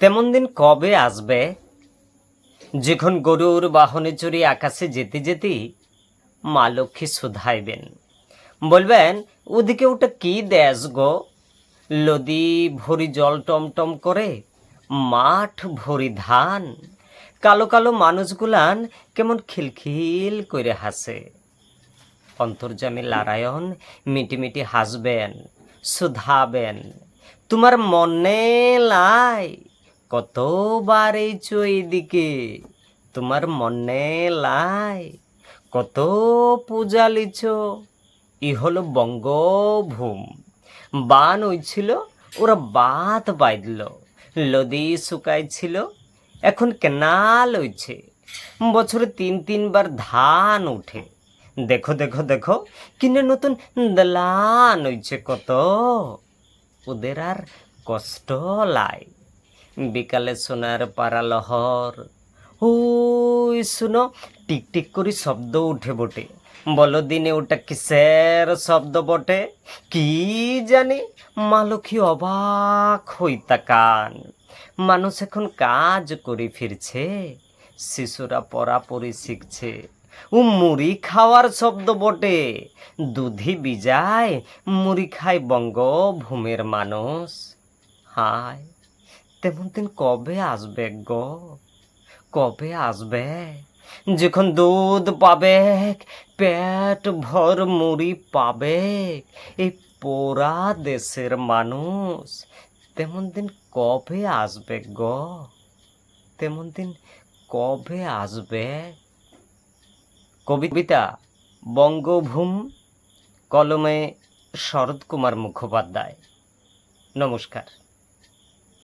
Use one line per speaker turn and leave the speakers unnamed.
তেমন দিন কবে আসবে? যখন গরুর বাহনে চড়ে আকাশে যেতে যেতে মা লক্ষ্মী শুধাইবেন। বলবেন, ওদিকে ওটা কি দেশ গো? লদি ভরি জল টমটম করে, মাঠ ভরি ধান। কালো কালো মানুষগুলান কেমন খিলখিল করে হাসে। অন্তর্জামী নারায়ণ মিটি মিটি হাসবেন, শুধাবেন। তোমার মনে লাই কতবার এইছো এইদিকে তোমার মনে লাই। কত পূজা লিছ ই হলো বঙ্গভূম। বান হইছিল ওরা বাত বাইদল লদি শুকাইছিল, এখন কেনাল হইছে বছরে তিন তিনবার ধান উঠে। দেখো দেখো দেখো, কিনে নতুন দালান হইছে কত। ওদের আর কষ্ট লাই। বিকালে সোনার পাড়া লহর ওই শুনো, টিক টিক করে শব্দ উঠে বটে। বলো দিনে ওটা কিসের শব্দ বটে? কি জানি, মালকী অবাক হই তাকান মানুষ এখন কাজ করে ফিরছে, শিশুরা পরাপরি শিখছে। ও মুড়ি খাওয়ার শব্দ বটে। দুধি বিজায় মুড়ি খায় বঙ্গভূমির মানুষ। হায়। তেমন দিন কবে আসবে গ? কবে আসবে? যখন দুধ পাবে, পেট ভর মুড়ি পাবে, এই পোড়া দেশের মানুষ তেমন দিন কবে আসবে গ? তেমন দিন কবে আসবে? কবিতা, বঙ্গভূম, কলমে শরৎ কুমার মুখোপাধ্যায়। নমস্কার।